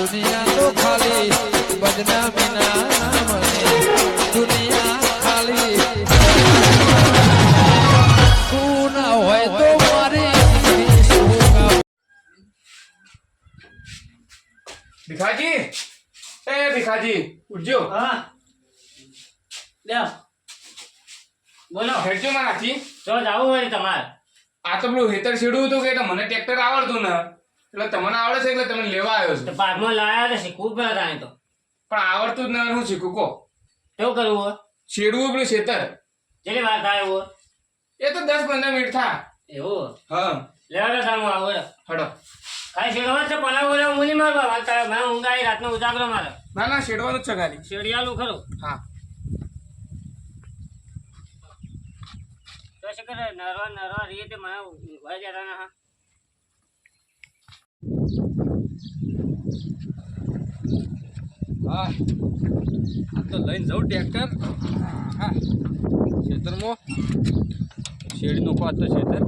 દુનિયા તો ખાલી બદનામી ના મને દુનિયા ખાલી તું ના હોય તો મારી ભીખાજી? એ ભીખાજી ઉઠજો. હા. લ્યો. બોલો. હેડજો મારાથી. જો જાવું હોય તમારે. આ તો પેલું હેતર છેડવું હતું કે મને ટ્રેક્ટર આવડતું ને. એટલે તમને આવડે છે એટલે તમે લેવા આવ્યો તો છું પાકમાં લાયા તો શીખવું પડે તાણે તો. પણ આવડતું જ ના હું શીખું કો કેવું કરવું છેડવું પેલું છેતર? જેની વાત થાય એવું એ તો દસ પંદર મિનિટ થા એવું હા. લેવા તો સારું આવું હેડો. ખાલી શેડવા છે પલા બોલા હું નહીં મારવા વાત કરે મને ઊંઘ આવી રાતનો ઉજાગરો મારે. ના ના શેડવાનું જ છે ખાલી. શેડિયાલું ખરું? હા. તો શું કરે નરવા નરવા રીએ તે મને ઊંઘવા જતા ના હા. હા. તો લઈને જાઉં ટ્રેક્ટર. હા. ખેતરમાં. શેરડીનો પાત તો ખેતર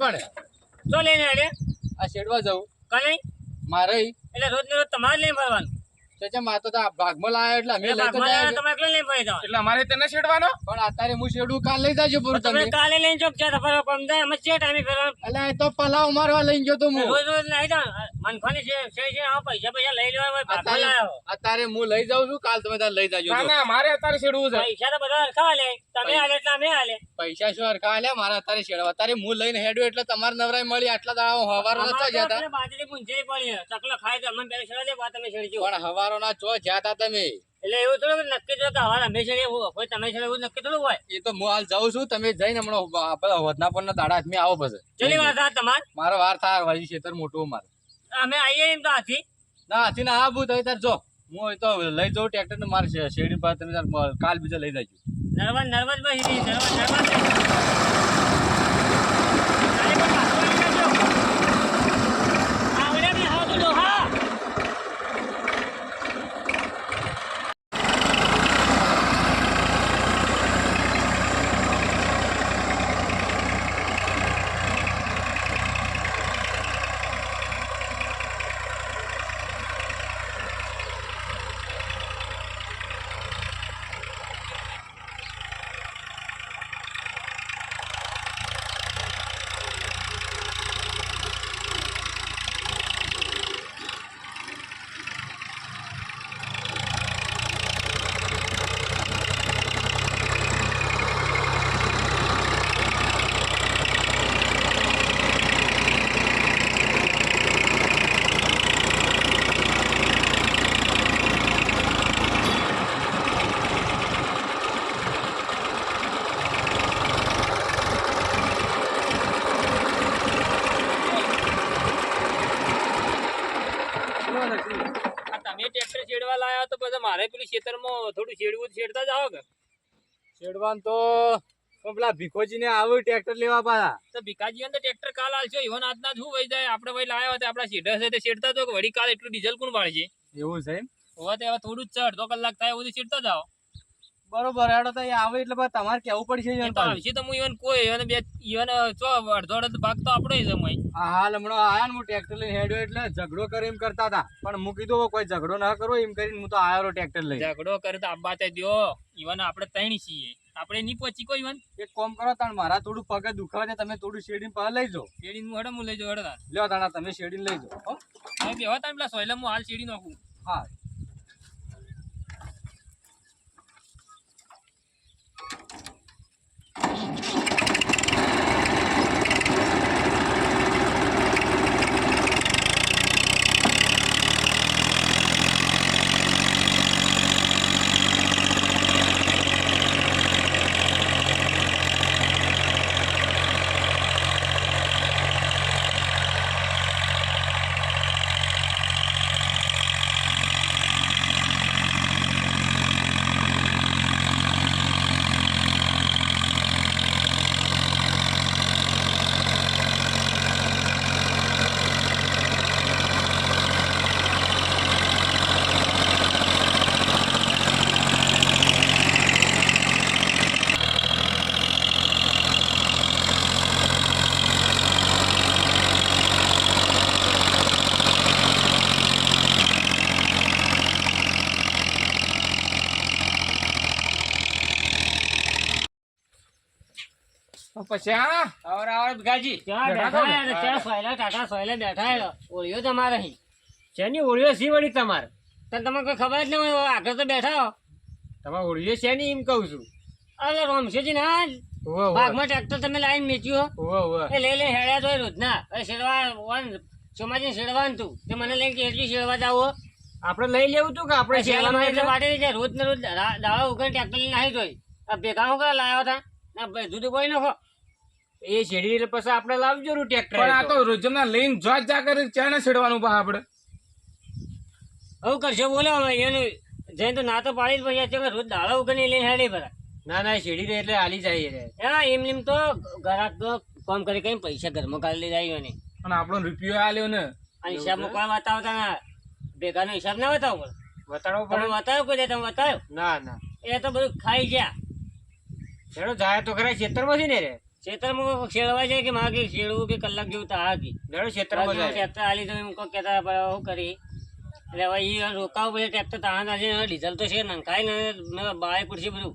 પણ તો લઈને આ શેડવા જવું કઈ મારે એટલે રોજ ને રોજ તમારે નહીં ફરવાનું ચાચા માં તો આ ભાગમાં લાયો એટલે અમે લઈ તો ભાગમાં જાય લાવ્યા તમારે એકલા લઈને ફરી એટલે અમારે તેને છેડવાનો પણ અત્યારે હું શેડું કાલ લઈ જાજો પૂરું તમે તમે કાલે લઈને છે ફરવા પણ જાય છે ટાઈમે તો પલાવ મારવા લઈને ગયો તો હું. રોજ રોજ છે છે છે આ પૈસા પૈસા લઈ લેવા હોય ભાગમાં અત્યારે અત્યારે હું લઈ જાઉં છું કાલ તમે તાર લઈ જાજો. ના ના મારે અત્યારે છેડવું છે. પૈસા તો બધા હરખા લે. તમે આલે એટલે અમે આલે પૈસા શું હરખા આલ્યા મારે અત્યારે શેડવા. અત્યારે હું લઈને હેડું એટલે તમારે નવરાઈ મળી. આટલા દાડા હવાર નતા જતા. બાજરી પૂંજે પડી ચકલો ખાય તો અમને પેલા છેડા વાત તમે છેડજો પણ હવારો ના ચો જાતા તમે? એટલે એવું થોડું કે નક્કી થયું કે હવાલ હંમેશા એવું હોય તમે છે એવું નક્કી થોડું હોય. એ તો હું હાલ જાઉં છું તમે જઈને હમણાં આપણા વધના પર દાડા હાથમાં આવો પછી. ચલી વાર થાય તમાર? મારો વાર થાય છે ખેતર મોટું મારે અમે આવીએ એમ તો હાથી. ના હાથી ના આવું તો તાર જો. હું તો લઈ જાઉં ટ્રેક્ટર ને મારે શેરડી પર તમે તાર કાલ બીજા લઈ જાય નર્વસ નર્વસ ભાઈ નર્વસ નર્વસ આવડે બી હા તો હા આ તમે ટ્રેક્ટર છેડવા લાયા તો પછી મારે પેલું ખેતરમાં થોડું છેડવું તો છેડતા જાઓ કે શેડવાન તો પેલા ભીખોજીને આવું ટ્રેક્ટર લેવા પાછા. તો ભીખાજી તો ટ્રેક્ટર કાલ આવશે ઈવન આજના શું વહી જાય આપણે વહી લાવ્યા હતા આપણા સીધા છે તે છેડતા તો વળી કાલ એટલું ડીઝલ કોણ પાડશે એવું છે એમ? હવે તો હવે થોડું જ છે અડધો કલાક થાય એવું છેડતા જાઓ. બરોબર હેડો તો એ આવે એટલે તમારે કેવું પડશે એ તો પાછું. આવશે તો હું ઈવન કોઈ ઈવન બે ઈવન ચો અડધો અડધો ભાગ તો આપણો જ સમય હાલ હમણાં આયા ને હું ટ્રેક્ટર લઈને હેડ્યો એટલે ઝઘડો કરે એમ કરતા હતા. પણ હું કીધું કોઈ ઝઘડો ના કરો એમ કરીને હું તો આયો ટ્રેક્ટર લઈ ઝઘડો કરે તો આબા તે દો ઈવન આપણે ત્રણ છીએ. આપણે નહીં પહોંચી કોઈ વન? એક કોમ કરો તાણ મારા થોડું પગે દુખાવે છે તમે થોડું શેડીને પાસે લઈ જો શેડીને હું હડમ લઈ જાઉં હડતા લ્યો તાણા તમે શેડીને લઈ જાઓ હો. હવે બેહો તાણ પેલા સોયલા હું હાલ શેડી નાખું. હા. પછી આ આવર આવર ભીખાજી ત્યાં બેઠા બેઠા છો ને? હે. ને, ત્યાં સોયલા ટાટા સોયલા બેઠા હે. ઓળિયો તમારે અહીં. શેની ઓળિયો સી વળી તમારે? તને તમને કોઈ ખબર જ હોય આગળ તો બેઠા હો. તમારે ઓળીએ છે એમ કહું છું? અરે રોમશેજી ના ઓવે ઓવે ભાગમાં ટ્રેક્ટર તમે લાઈન મેચ્યું હો. એ લઈ લઈને હેડ્યા તો રોજના. હવે શેરવા વન સોમાજી શેરવાનું તું. તે મને લઈને કે એટલી શેરવા જાવ આપણે લઈ લેવું તું કે આપણે વાટે છે રોજ ને રોજ દાવા ઉગર ટ્રેક્ટર લઈને આવી જોઈ. આ ભેગા હું કરે લાવ્યા હતા? ના ભાઈ દૂધ કોઈ નાખો એ પછી આપણે લાવજો રૂ ટ્રેક્ટર પણ આ તો. રોજના લઈને જો જા કરી ચાને છેડવાનું પા આપણે. હવે કરશો બોલો એનું જઈને તો ના તો પાડી પછી છે રોજ દાડા ઉગર લઈને હેડી ભરા ના ના શેરડી રે એટલે હાલી જાય રે. હા એમ એમ તો ઘરાક તો કામ કરી કઈ પૈસા ઘરમાં કાઢી જાય ને અને આપણો રૂપિયો આલ્યો ને. આ હિસાબ મૂકવા બતાવતા ના. ભેગાનો હિસાબ ના બતાવો બતાડવો તમે પડે. બતાવ્યો કોઈ તમે બતાવ્યો? ના ના. એ તો બધું ખાઈ ગયા. ચલો જાય તો ખરા ખેતરમાં છે ને રે? ખેતરમાં કોઈ જાય કે માગે શેરવું કે કલાક જેવું તો આ ગઈ લેડો ખેતરમાં જાય. ટ્રેક્ટર આલી તો એમ કોઈ કહેતા પણ શું કરી. એટલે હવે ઈ રોકાવું પડે ટ્રેક્ટર તાણા તાજે ડીઝલ તો છે ને મેં બાય પડશે બધું.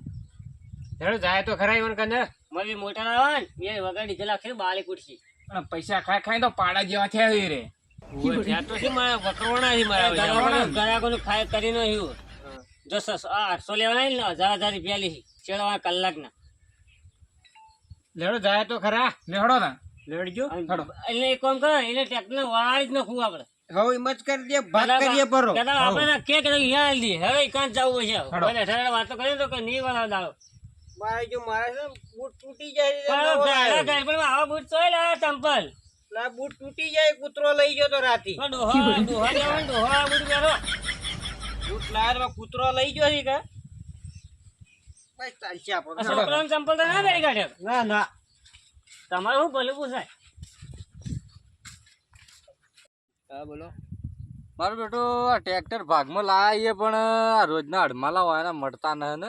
જાય તો ખરા કંદર? મારી મોટર આવે ને એ વગર ડીઝલ આખી બાળી પડશે. પણ પૈસા ખાઈ ખાઈ તો પાડા જેવા થયા છે રે. તો શું મારા વકરોણા છે મારા ગ્રાહકોનું ખાય કરીને જો સસ- આઠસો લેવાના હજાર હજાર રૂપિયા લીધી ચેડવા કલાકના. લેડો જાય તો ખરા. લેડો ના. લેડજો એટલે એક કામ કરો એને ટ્રેક્ટર વાળી જ નાખવું આપણે. હવે એમ જ કરી દે ભાગ કરીએ પરો. દાદા આપણે કે કે અહીંયા આલી હવે કાં જવું છે. ભલે ઠેરડા વાતો કરીએ તો કે નહીં વાળા દાડો. મારે જો મારે છે બૂટ તૂટી જાય છે, પણ નવો પહેલા લાવ્યો. આવા બૂટ ચોય લા ચંપલ લા બૂટ તૂટી જાય કૂતરો લઈ ગયો તો રાતી. પણ ડોહા ડોહા ડોહા બૂટ પહેરો. બૂટ લાવ્યો કૂતરો લઈ ગયો છે કે ભાઈ ચાલશે આ આપણો છોકરાનું ચંપલ તો ના પહેરી કાઢ્યો. ના ના. તમારે શું ભલું પૂછાય? હા બોલો. મારો બેટો આ ટ્રેક્ટર ભાગમાં લાવીએ પણ આ રોજના અડમાલા હોય ને મળતા ન ને.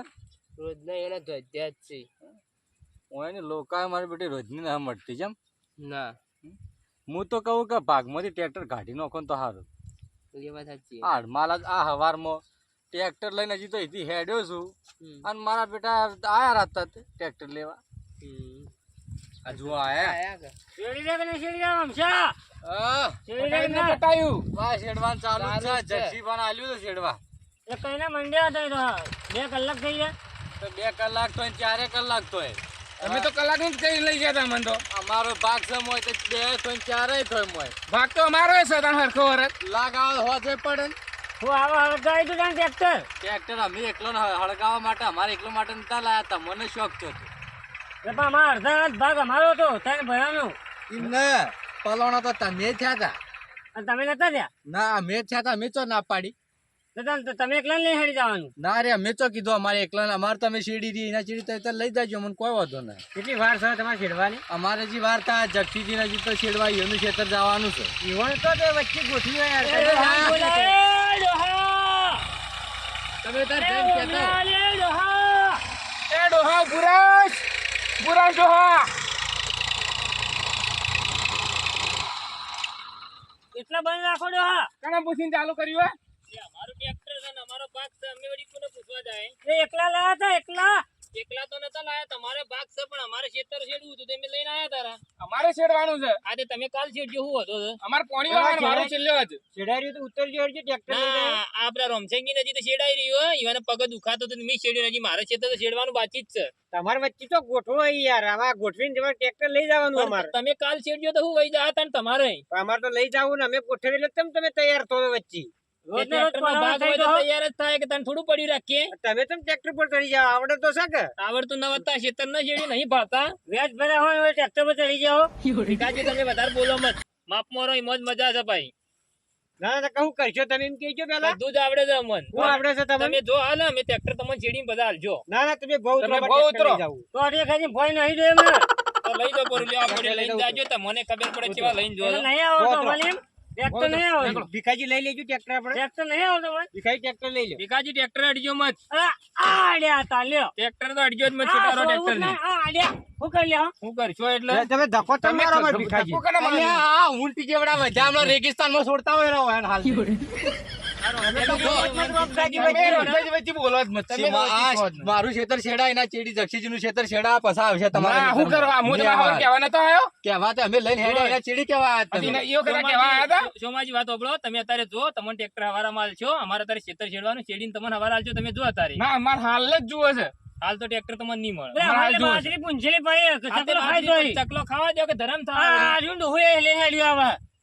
રોજના એના ધજ્યા જ છે. હોય ને લોકો મારી બેટી રોજની ના મળતી જેમ. ના. હું તો કહું કે ભાગમાંથી ટ્રેક્ટર કાઢી નાખો તો સારું. એ વાત સાચી આ અડમાલા જ આ હવારમાં. ટ્રેક્ટર લઈને હજી તો અહીંથી હેડ્યો છું. અને મારા બેટા આયા હતા ટ્રેક્ટર લેવા. આ જુઓ આયા શેડી રે કે શેડી રે દે મમસા શેડી રે ને પટાયું. બા શેડવાન ચાલુ છે. જક્ષી પણ આલ્યું છે શેડવા એ કઈને મંડ્યા હતા એ તો બે કલાક થઈ ગયા. તો બે કલાક તો ચારે કલાક તો અમે તો કલાકનું કઈ લઈ ગયા તા મને તો. અમારો ભાગ સમ હોય તો બે તો ચારે થોય મોય. ભાગ તો અમારો છે તાણ હરખો લાગ લાગાવ હોજે પડે ને. હું આવા હળગાવી તું તાન ટ્રેક્ટર ટ્રેક્ટર અમે એકલો ને હળગાવવા માટે અમારે એકલો માટે નતા લાયા મને શોખ થયો હતો. પણ અમારા અડધા હાથ ભાગ અમારો હતો ભરાનો એમ ને પલોણો તો તમે થયા હતા. અને તમે નતા ત્યાં ના અમે થયા હતા. અમે તો ના પાડી. તમે એકલા લઈ હેડી જવાનું. ના રે અમે તો કીધું અમારે એકલા અમારે તમે સીડી દી એના સીડી તો લઈ જાજો મને કોઈ વાંધો નહીં. કેટલી વાર છે તમારે છેડવાની અમારે જે વાર તા જક્ષીજી ને હજી તો છેડવા એનું ખેતર જવાનું છે. ઈવન તો વચ્ચે ગોઠવી યાર! તમે તાર જેમ કહેતા એ ડોહા! એ ડોહા બુરાશ બુરાશ ડોહા. એટલા બંધ રાખો ડોહા. કણા પૂછીને ચાલુ કર્યું હે? અમારું ટ્રેક્ટર છે અમારો ભાગ છે અમે વળી કોને પૂછવા જાય? એ એકલા લાયા હતા એકલા. એકલા તો નતા લાયા તમારે ભાગ છે પણ અમારે ખેતર છેડવું હતું તમે લઈને આયા તારા. અમારે છેડવાનું છે. આજે તમે કાલ છેડજો હું હતો? અમારે પોણી વાળવાનું મારું છેલ્લો જ. છેડાઈ તો ઉતરજો છે ટ્રેક્ટર ના આ આપડા રોમસંગી નજી તો છેડાઈ રહ્યો હો. ઈવાને પગ દુખાતો તો મેં છેડ્યું નથી મારે છેતર તો છેડવાનું બાકી જ છે. તમારે વચ્ચે તો ગોઠવો યાર આવા ગોઠવીને તમારે ટ્રેક્ટર લઈ જવાનું અમારે. તમે કાલ છેડજો તો હું વહી જાતા ને તમારે અમારે તો લઈ જવું ને અમે ગોઠવી એટલે તમે તમે તૈયાર થો વચ્ચે. તૈયાર જ થાય કે તને થોડું પડ્યું રાખીએ? તમે તમે ટ્રેક્ટર પર ચડી જાવ આવડે તો છે કે? આવડતું ન વધતા ખેતર ન છેડ્યું નહીં ભાતા વ્યાજ ભર્યા હોય ટ્રેક્ટર પર ચડી જાઓ. ભીખાજી તમે વધારે બોલો મત. માપ મારો ઈ મોજ મજા છે ભાઈ. ના ના કહું કરશો તમે એમ કહેજો પેલા. બધું જ આવડે છે અમન. હું આવડે છે તમે જો હાલ અમે ટ્રેક્ટર તમને બધા હાલજો. ના ના તમે બહુ તમે બહુ ઉતરો. તો અઢી ખાલી ભોય નહીં દે એમને. તો લઈ પર જાજો તમને ખબર પડે કેવા લઈને જો નહીં આવો તો એમ. ટ્રેક્ટર નહીં આવો ભીખાજી લઈ લેજો ટ્રેક્ટર આપણે. ટ્રેક્ટર નહીં આવો તો ભીખાજી ટ્રેક્ટર લઈ લો. ભીખાજી ટ્રેક્ટર અડજો મત. આડ્યા તા લ્યો. ટ્રેક્ટર તો અડજો જ મત છોટારો ટ્રેક્ટર ના, આડ્યા. હું કરી લ્યો? હું કરશો એટલે? તમે ધક્કો તમે મારો અમારે ધક્કો કરો મને. આ ઊંટી જેવડા બધા હમણાં રેગિસ્તાનમાં છોડતા હોય ને હોય ને હાલ મારું તો તમે અત્યારે જો તમને ટ્રેક્ટર હવારા માલ છો અમારે અત્યારે ખેતર છેડવાનું છેડીને તમને હવારા આલજો તમે જો અત્યારે હાલ જ જુઓ છે હાલ તો ટ્રેક્ટર તમને નહીં મળે અમારે બાજરી ચકલો ખાવા દો કે ધરમ થાય.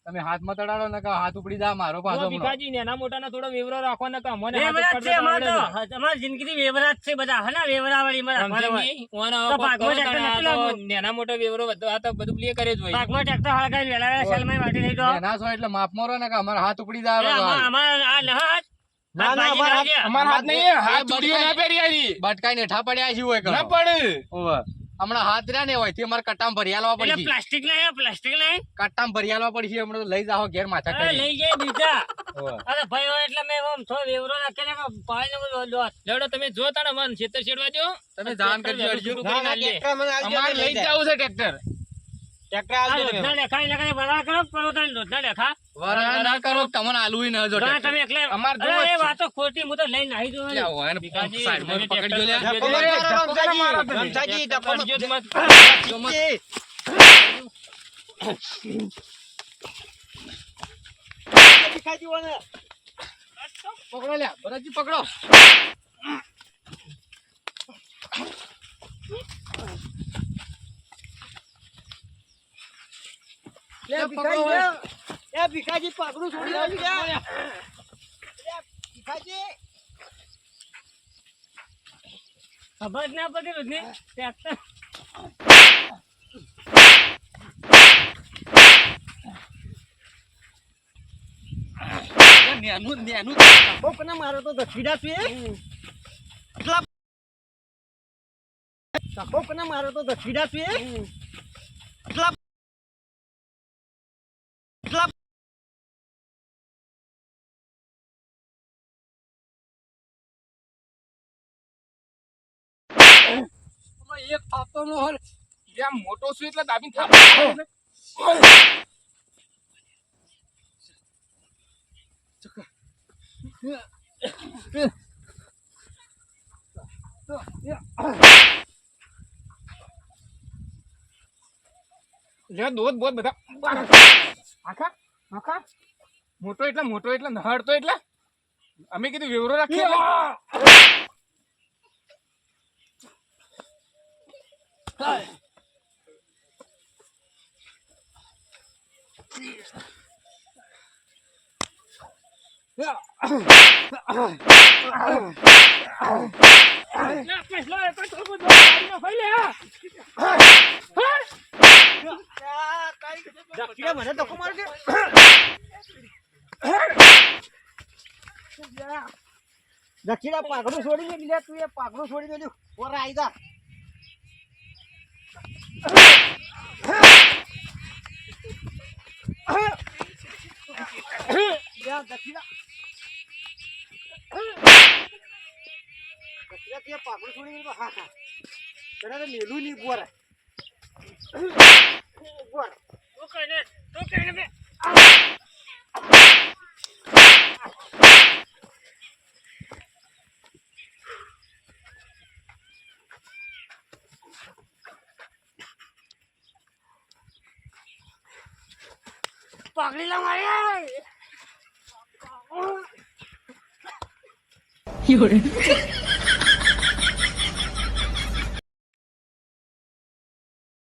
તમે હાથમાં તડાડો ને હાથ ઉપડી જા મારો પાછો. ભીખાજી મોટા ના થોડો વેવરો રાખો ને મને અમને હાથ છે અમારે તો. અમારી વેવરા વેવરાત છે બધા. હના મારા નતું તો લાવવું. નાના મોટો વેવરો બધો આ તો બધું પ્લે કરે જ હોય પાકમાં ટ્રેક્ટર હળગાઈ વેલા સેલમાં વાટી લઈ દો. ના સો એટલે માપ મારો ને કે અમારા હાથ ઉપડી જા અરે અમાર- આ નહાત. ના, ના, અમાર હાથ નહીં હાથ એ ના પહેરી આવી બટકાઈ નેઠા પડ્યા છે હોય ના પડે ઓવે. હમણાં હાથ રહ્યા ને હોય તે અમારે કટ્ટામાં ભરી આલવા પડશે. પ્લાસ્ટિક નહીં પ્લાસ્ટિક લઈ કટ્ટામાં ભરી આલવા પડશે હમણાં તો લઈ જાઓ ઘેર માથા કરી લઈ જાય બીજા. અરે ભાઈ હોય એટલે મેં આમ થોડો વેવરો નાખીને પાડીને બધું દોત. લેવડો તમે જો ને મન છેતર છેડવા દો તમે જાણ કરજો અમારે લઈ જ છે ટ્રેક્ટર. કરો ના કરો તમને આલુય ન જો તમે એકલા- અમાર અરે એ વાતો ખોટી હું તો લઈને જોઉં લ્યા, હોય ને પકડજો લ્યા ભરતજી પકડો. લે, તો હવે. ખબર જ. ના પડી રોજની ટ્રેક્ટર. નેનું નેનું એટલે લે દોત બધા. આખા? આખા? મોટો એટલે મોટો એટલે નહાડતો એટલે? અમે કીધું વેવરો રાખીએ દક્ષિણા પાઘડું છોડી દે બીજા તું એ પાઘડું છોડી દેજો. ઓરા આઈ જા. પાઘડું છોડી દેજો હા હા. તને મેલું નહીં બોરા બોર নিলাম আরে কি করে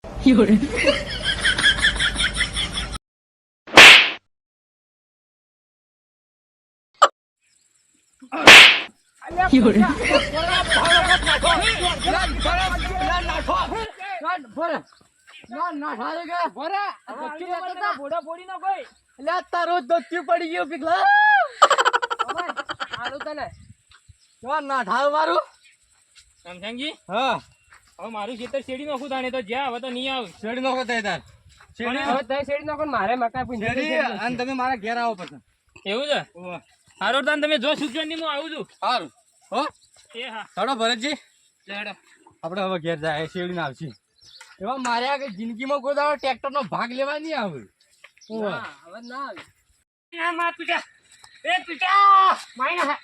কি করে কি করে મારે લ્યા, તારો દોત્યું પડી ગયો પીગલા. કેવા નાઠાળ મારું. સમજાણજી? હા. હવે મારું ખેતર શેડી નાખું તાણે તો જ્યાં હવે તો નહીં આવ. શેરડી નાખો તઈ તાર. શેરડી અને તમે મારા ઘેર આવો પછી. એવું છે. હારો તાન તમે જો સૂચવા ની હું આવું છું. સારું હો. એ હા. ચાલો ભરતજી. આપણે હવે ઘેર જાય શેરડી ના આવશે. એવા મારે આગળ જિંદગીમાં કોઈ દાડો ટ્રેક્ટર નો ભાગ લેવા નહીં આવે. ઓવે. આ માર પીટા એ પીટા મારી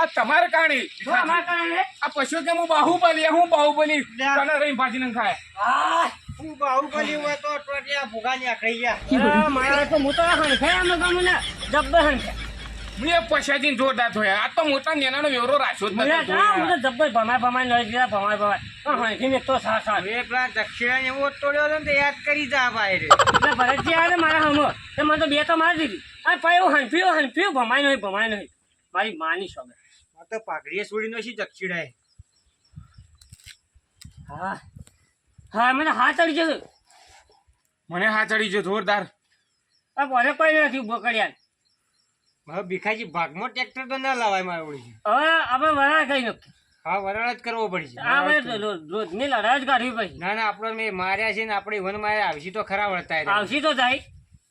આ તમારે કારણે. જો અમાર કારણે. આ પશુ કે હું બાહુબલી હું બાહુબલી કને રહી ભાજી ન ખાય. હા હું બાહુબલી હોય તો ટોટિયા ભૂગાની આખરી ગયા. મારા તો હું તો હણખે અમે ગમને જબ્બર હણખે મેં પૈસાથી જોરદાર થયા આ તો મોટા નેનાનો વેરો રાખ્યો જ મને નથી મને હું જબ્બર ભમાય ભમાય નહીં ગયા ભમાય ભમાય. તો સા સા. હવે પેલા દક્ષિણા એવો તોડ્યો હતો ને તો યાદ કરી જા ભાઈ. રે એટલે ભરતજી આવે મારા હમો. તે મને તો બે તો મારી દીધી. આ એવું હંફ્યું હંફ્યું ભમાય નહીં ભમાય નહીં. મારી માની શોભે આ તો પાઘડીએ છોડી નો દક્ષિણાએ. હા. હા મને હાથ ચડી જશે. મને હાથ ચડી ગયો જોરદાર. આ મને કોઈ નથી કર્યા. હવે ભીખાજી ભાગમાં ટ્રેક્ટર તો ના લાવાય મારે ઓળી હવે આપણે વરાળ કઈ નાખીએ હા વરાળ જ કરવો પડશે. આપણે રોજની લડાઈ જ કાઢવી પડશે. ના ના આપણે મેં માર્યા છે ને આપણે વન માર્યા આવશી તો ખરા વળતા. આવશી તો થાય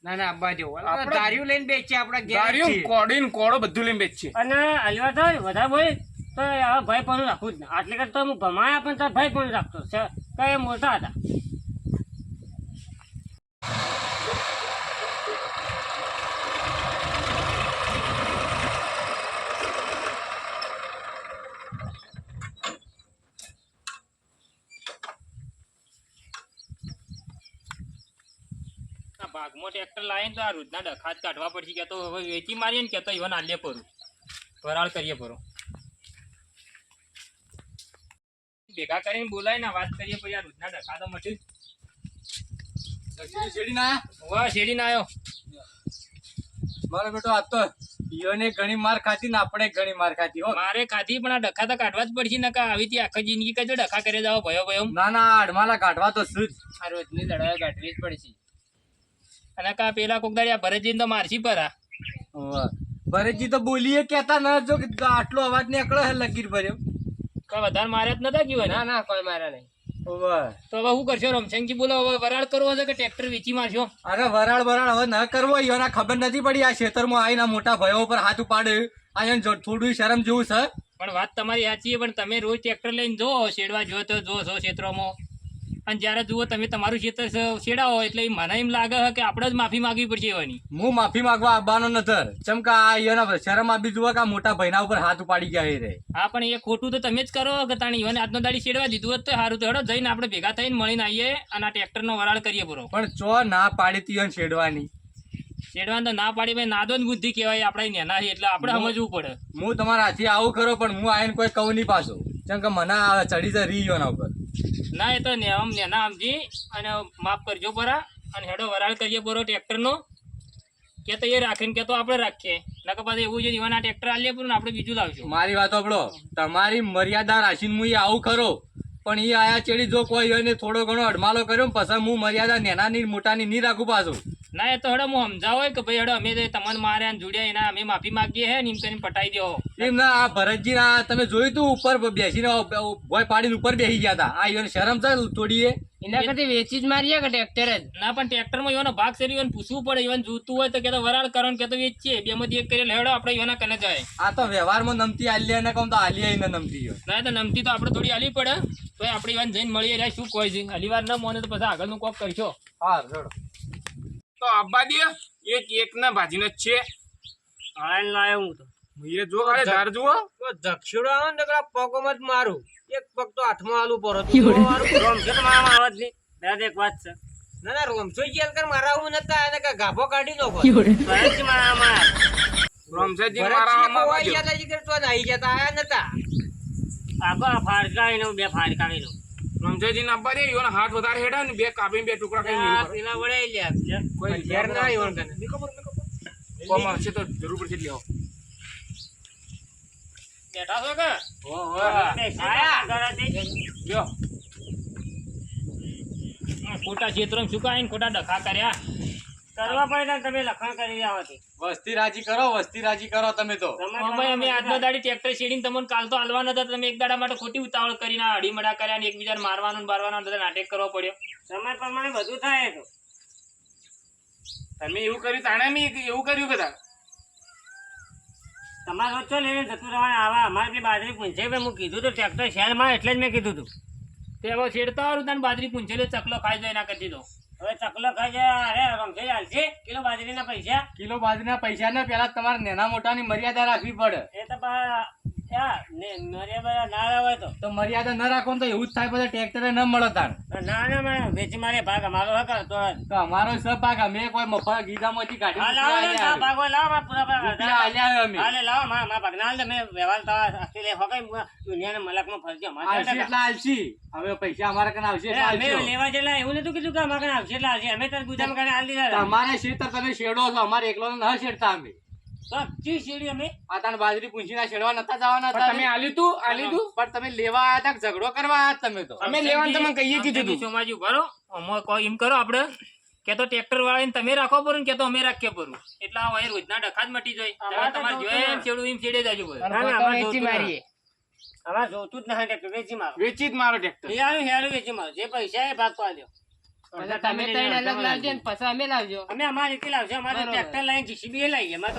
ના ના અબ્બા જેવો. આપણે- દારૂ લઈને બેસીએ આપણા ગાડીઓ કોડીન કોડો બધું લઈને બેચે અને હલવા તો વધારે ભાઈ તો હવે ભાઈ પણ રાખવું જ ના. આટલે કરતા હું ભમાયા પણ તાર ભાઈ પણ રાખતો. છે કઈ મોટા હતા. ભાગમાં ટ્રેક્ટર લાવીને તો આ રોજના ડખા જ કાઢવા પડશે કે તો હવે વેચી મારીએ ને કે તો ઈવન આલે પરું. વરાળ કરીએ પરો. ભેગા કરીને બોલાય ને વાત કરીએ પછી આ રોજના ડખા તો મટી દક્ષિણ ના વાહ શેરી ના આવ્યો મારો બેટો આ તો ઈયોને ઘણી માર ખાધી ને આપણે ઘણી માર ખાધી હો. મારે ખાધી પણ આ ડખા તો કાઢવા જ પડશે નકા આવી થી આખી જિંદગી કજો ડખા કરે જાવ ભયો ભયો. ના ના અડમાલા કાઢવા તો શું જ. આ રોજની લડાઈ કાઢવી જ પડશે. અને કા પેલા કોક દાડી આ ભરતજીને તો મારશી પરા. ભરતજી તો બોલીએ કેતા ન જો કે આટલો અવાજ નીકળે હે લકીર ભર્યો. કોઈ વધારે માર્યા જ નતા કીધું ના ના કોઈ માર્યા નહીં. તો હવે શું કરશો? રમશંકજી બોલો હવે વરાળ કરવો છે કે ટ્રેક્ટર વેચી મારશો? અરે વરાળ વરાળ હવે ન કરવો એના ખબર નથી પડી આ ખેતરમાં આવીને મોટા ભયો ઉપર હાથ ઉપાડે. જો થોડું શરમ જેવું છે. પણ વાત તમારી સાચી પણ તમે રોજ ટ્રેક્ટર લઈને જો શેડવા જો તો જો છો ક્ષેત્રોમાં. અને જ્યારે જુઓ તમે તમારું ખેતર છેડાવો એટલે મને એમ લાગે છે કે આપણે જ માફી માંગવી પડશે એવાની. હું માફી માંગવા આવવાનો નથર. ચમકા આ ઈયોના શરમ આપી જુઓ કે મોટા ભાઈના ઉપર હાથ ઉપાડી ગયા રે. હા પણ એ ખોટું તો તમે જ કરો કે તાણી ઈવન આજનો દાડી છેડવા દીધું હોત તો સારું તો હેડો જઈને આપણે ભેગા થઈને મળીને આવીએ અને આ ટ્રેક્ટરનો વરાળ કરીએ પૂરો પણ ચો ના પાડી તી ઈયોને છેડવાની? છેડવા તો ના પાડી ભાઈ નાદોન બુદ્ધિ કહેવાય આપણે નેના એટલે આપણે સમજવું પડે. હું તમારા હાથી આવું કરો પણ હું આવીને કોઈ કહું નહીં પાછું. કેમ કે મને ચડી જ રહી ના ઉપર. ના એ તો ને આમ નેના સમજી. અને માફ કરજો પરા. અને હેડો વરાળ કરીએ બરો ટ્રેક્ટરનો. કે તો એ રાખીને કે તો આપણે રાખીએ. નકર પાછું એવું છે, ઈવન આ ટ્રેક્ટર આલીએ પૂરું આપણે બીજું લાવશું. મારી વાત આપણો તમારી મર્યાદા રાખીને હું એ આવું ખરો. પણ એ આયા ચેડી જો કોઈ હોય ને થોડો ઘણો અડમાલો કર્યો પછી હું મર્યાદા નેનાની મોટાની નહીં રાખું પાછું. ના એ તો હડો હું સમજાવો કે ભાઈ હેડો અમે તો તમને માર્યા જોડ્યા એના અમે માફી માંગીએ હે ને એમ કરીને પટાઈ દો એમ ના આ ભરતજી ના તમે જોયું તું ઉપર બેસીને ભોય પાડીને ઉપર બેસી ગયા હતા આ ઈયોને શરમ છે થોડી એના કરતી વેચી જ મારીએ કે ટ્રેક્ટર જ? ના પણ ટ્રેક્ટરમાં એવાનો ભાગ છે ઈવન પૂછવું પડે ઈવન જોતું હોય તો કે વરાળ કરો કે તો વેચીએ. બે માંથી એક કરી લેડો આપણે ઈવાના કને જાય. આ તો વ્યવહારમાં નમતી આલ્યા ને કહું તો આલિયા ને નમતી ના તો નમતી તો આપણે થોડી આલી પડે. તો આપણે ઈવન જઈને મળીએ શું કોઈ છે? હલી વાર ન મોને તો પછી આગળનું કોક કરશો. હા રડો તો આબા દે એક એક ના ભાજીને જ છે. આયન લાયો હું તો. એ જો અરે ધાર જુઓ. તો દક્ષિણો આવે ને તો પેલા પગોમાં જ મારું. એક પગ તો હાથમાં આલુ પરો તો. રોમ છે તો મારા આવાજ નહીં. બે એક વાત છે. ના ના રોમસો જેલ કર મારા હું નતા એને કે ગાભો કાઢી નો ભરતજી મારા મારા. રમજાજી મારા આમાં બાજુ. આઈ જતા આયા નતા. આગો ફાડકા ફાડકાવીને બે ફાડકાવીને રમજાજી ના દે ઈવોના હાથ વધારે હેડા ને બે કાપી બે ટુકડા કરી. પેલા વડે લ્યા કોઈ ઘેર ના આવ્યો કને કોમ છે તો જરૂર પડશે લેવો બેઠા છો કે? આયા. લ્યો. ખોટા ચિત્રમ સુકાઈને કાંઈ ખોટા ડખા કર્યા. કરવા પડે તમે લખાણ કરી રહ્યા વસ્તી રાજી કરો વસ્તી રાજી કરો તમે તો. અમે અમે આજનો દાડી ટ્રેક્ટર શેડીને તમને કાલ તો હાલવાના હતા તમે એક દાડા માટે ખોટી ઉતાવળ કરીને આ અડીમડા કર્યા ને એકબીજાને મારવાનું ને બધા નાટક કરવો પડ્યો. સમય પ્રમાણે બધું થાય તો. તમે એવું કર્યું તાણે મેં એવું કર્યું બધા તમારે વચ્ચે લઈને જતું રહેવાના આવા અમારે બી બાજરી પૂંછે ભાઈ હું કીધું તો ટ્રેક્ટર શહેરમાં એટલે જ મેં કીધું હતું તે હવે છેડતા વાળું તને બાજરી પૂંછેલો ચકલો ખાઈ જાય ના કરી દીધો હવે ચકલો ખાઈ જાય અરે રમશે હાલશે. કિલો બાજરીના પૈસા. કિલો બાજરીના પૈસા ને પેલા તમારે નેના મોટાની મર્યાદા રાખવી પડે. એ તો પા મારે ના આવે તો? તો મર્યાદા ન રાખો તો એવું જ થાય પછી ટ્રેક્ટરે ન મળે ના ના મારે વેચી મારે ભાગ. અમારો હે કરતો તો અમારો અમે કોઈ કાઢી લાવો તા ભાગો લાવો પૂરા ભાગ. આલ્યા અમે. હાલે લાવો મારા મારા ભાગ ના તમે વ્યવહાર થવા આખી લે હોકે દુનિયાના મલકમાં ફરજો અમારે એટલે હવે પૈસા અમારા કને આવશે અમે લેવા જેલા એવું નતું કીધું કે અમારે કને આવશે એટલે આવશે અમે તાર ગુજામાં કને હાલ દીધા તમારે શેતર તમે શેડો છો અમારે એકલો ન શેડતા અમે. તો ચી સીડી અમે? આ બાજરી પૂંછીના શેડવા નતા જવાના પણ તમે આલ્યું તું? આલ્યું તું? પણ તમે લેવા આયા તા કે ઝઘડો કરવા આયા તમે તો? અમે લેવાનું તમને કહીએ કીધું તું. સોમાજી ભરો અમો કોઈ એમ કરો આપણે કે તો ટ્રેક્ટર વાળાને તમે રાખો પડું કે તો અમે રાખીએ પડું એટલે આ વાયર રોજના ડખા જ મટી જાય. તમારે જોઈએ એમ. છેડું એમ જાજો ના ના જોતું મારીએ. અમારે જોતું જ નહીં ટ્રેક્ટર વેચી મારો. વેચી જ મારો ટ્રેક્ટર વેચી મારો. જે પૈસા એ ભાગવા પાડ્યો તમે ત્રણ અલગ લાવજો ને પછી અમે લાવજો. અમે અમારી રીતે લાવજો અમારે ટ્રેક્ટર લઈને જીસીબી લઈએ અમારે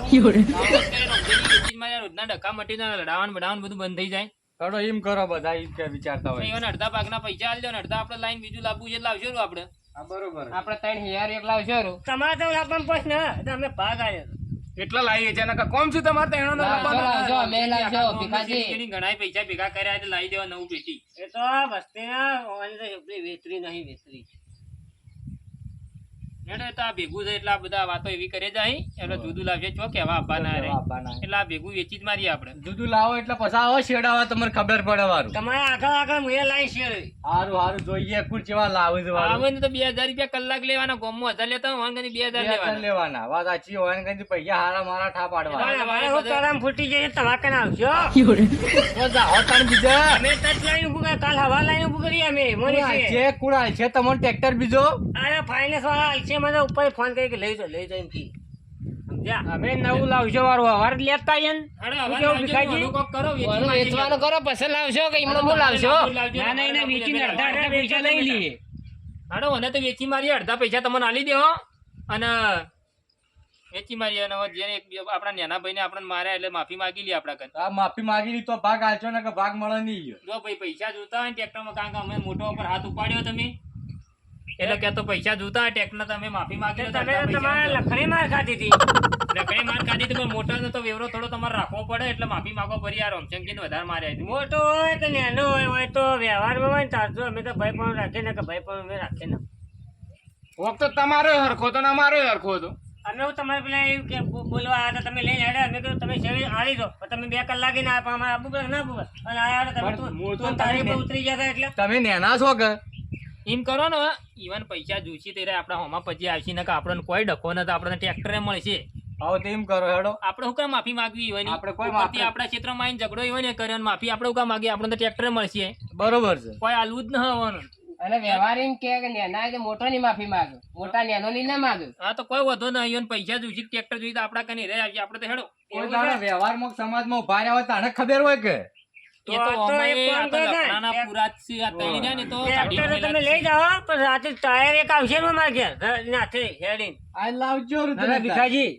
રોજના ડખા મટી જાય લડાવવાનું બધું બંધ થઈ જાય. ચલો એમ કરો બધા એમ કે વિચારતા હોય. એવાના અડધા ભાગના પૈસા આલજો ને અડધા આપણે લાઈન બીજું લાવવું છે લાવજો ને આપણે. બરોબર. આપણે ત્રણ હિયાર એક લાવજો તમારે તો લાવવાનું પછી ને અમે ભાગ આવ્યો એટલા લાવીએ છે? નકર કોમ શું તમારે ના લાવવાનો? ઘણા પૈસા ભેગા કર્યા એટલે લાવી દેવા નવું પેટી. એ તો ઓનલાઈન આપણી વેતરી નહીં વેતરી. હેડો આ ભેગું છે એટલે બધા વાતો એવી કરે જાય એટલે જુદું લાવજે ચો કેવા આપવાના રે એટલે આ ભેગું વેચી જ મારીએ આપણે. દૂધું લાવો એટલે પછી આવો શેડાવા તમને ખબર પડે વારું. તમારે આગળ આગળ મુએ લાઈન શેરી હારું હારું જોઈએ કુલ ચેવા લાવે છે આવે ને તો બે હજાર રૂપિયા કલાક લેવાના ગોમમાં હજાર લેતા હોય વાંધો નહીં, બે હજાર લેવાના. લેવાના. વાત સાચી હોય ને પૈસા હારા મારા ઠા પાડવા ફૂટી જાય તમારે કને આવજો બીજા. અમે ટચ લાઈન ઉભું કરી કાલ હવા લાઈન ઉભું કરી અમે મને છે. છે કુડા છે તમારો ટ્રેક્ટર બીજો. અરે ફાઇનાન્સ વાળા આલશે મને ઉપર ફોન કરી કે લઈ જાઓ લઈ જાઓ એમ કી અમે નવું લાવજો વાળું અવાર લેતા આયન હેડો, કેવું ભીખાજી? ઓલું કરો, વેચી મારીએ. પછી લાવશો કે એમનો હું લાવશો? ના ના એને વેચીને અડધા અડધા પૈસા લઈ લઈએ. હેડો, મને તો વેચી મારીએ અડધા પૈસા તમને આલી દેવો અને વેચી મારી અને જેને આપણા નાના ભાઈને આપણને માર્યા એટલે માફી માગી લઈએ આપણા આ માફી માગી લી તો ભાગ આલશો ને કે ભાગ મળે નહીં જો ભાઈ પૈસા જોતા હોય ટ્રેક્ટરમાં કારણ કે અમે મોટો ઉપર હાથ ઉપાડ્યો તમે. એટલે કે તો પૈસા જોતા હોય તમે માફી માંગી તમે તમારે લખણી માર ખાધી હતી. લખણી માર ખાધી હતી પણ મોટાનો તો વેવરો થોડો તમારે રાખવો પડે એટલે માફી માંગો ફરી આ રોમચંગીને વધારે માર્યા છે. મોટો હોય કે નાનો હોય હોય તો વ્યવહારમાં હોય ને અમે તો ભાઈ પણ રાખીએ ને કે ભાઈ પણ અમે રાખીએ ને. વખત તો તમારો હરખો તો અમારો હરખો હતો. અમે હું તમારે પેલા એવું કે બોલવા આવ્યા હતા તમે લઈને હેડ્યા અમે કીધું તમે શેરી આવી દો તમે બે કલાકે ના આપ્યા અમારે આપવું પડે ના આપવું પડે? અને આવ્યા તમે તારી ઉતરી ગયા એટલે તમે નેના છો કે? એમ કરો ને ઈવન પૈસા જોશી ત્યારે આપણા હોમાં પછી આવશે ને કે આપણને કોઈ ડખો નથી આપણને ટ્રેક્ટરે મળશે. આવો તો કરો હેડો. આપણે શું કામ માફી માંગવી હોય આપણે કોઈ માફી- આપણા ક્ષેત્રમાં આવીને ઝઘડો હોય ને કર્યો માફી આપણે શું કામ માંગીએ? આપણે તો ટ્રેક્ટર મળશે. બરોબર છે. કોઈ આલવું જ ન હોવાનું. અને વ્યવહાર એમ કે નેના મોટો ની માફી માંગે. મોટા નેનો ની ના માંગે. હા તો કોઈ વધો નહીં ઈવન પૈસા જોઈશે ટ્રેક્ટર જોઈએ આપડે કને રહે આવશે. આપણે તો હેડો. વ્યવહારમાં સમાજમાં ઊભા રહ્યા હોય તને ખબર હોય કે? તો તમે લઈ જાઓ પણ રાતે ટાયર એક આવશે ને અમારે ઘેર? નાથે હેડીને આ લાવજો ના, ના, રૂપિયા ભીખાજી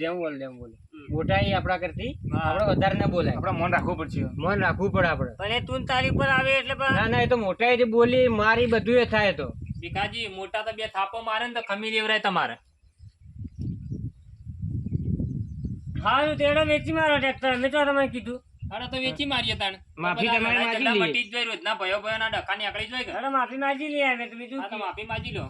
જેમ બોલ જેમ બોલે. મોટા એ આપણા કરતી. આપણે વધારે ના બોલાય. આપણે મન રાખવું પડશે. મન રાખવું પડે આપણે. પણ એ તું તારી પર આવે એટલે ના ના એ તો મોટા એ બોલી મારી બધું એ થાય તો. ભીખાજી મોટા તો બે થાપો મારે ને તો ખમી લેવરાય તમારે. હારું તેડો વેચી મારો ટ્રેક્ટર. અમે તો તમે કીધું. હાડો તો વેચી મારીએ તાણ. માફી તમારે માજી માંગી મટી જોઈ રોજ ના ભયો ભયોના ડખા નીકળી જ જાય કે. અરે માફી માજી લઈએ અમે તો બીજું હા તો માફી માજી લો.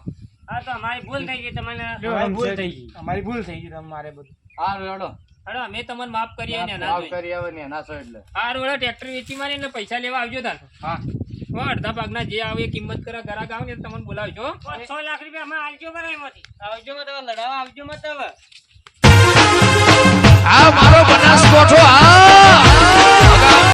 હા તો અમારી ભૂલ થઈ ગઈ તમને ભૂલ થઈ ગઈ. અમારી ભૂલ થઈ ગઈ તમારે બધું. હા હેડો. અરે અમે તમને માફ કરીએ ને ના જોઈ. કરી આવે નેના સો એટલે. હા રોડો ટ્રેક્ટર વેચી મારી ને પૈસા લેવા આવજો તાર. હા. અડધા ભાગના જે આવે એ કિંમત કરા ગ્રાહક આવે ને તમને બોલાવજો. છ લાખ રૂપિયા અમે આલજો બરાબર એમાંથી આવજો મત લડાવા આવજો મત હવે. આ મારો બનાસકોઠો આ!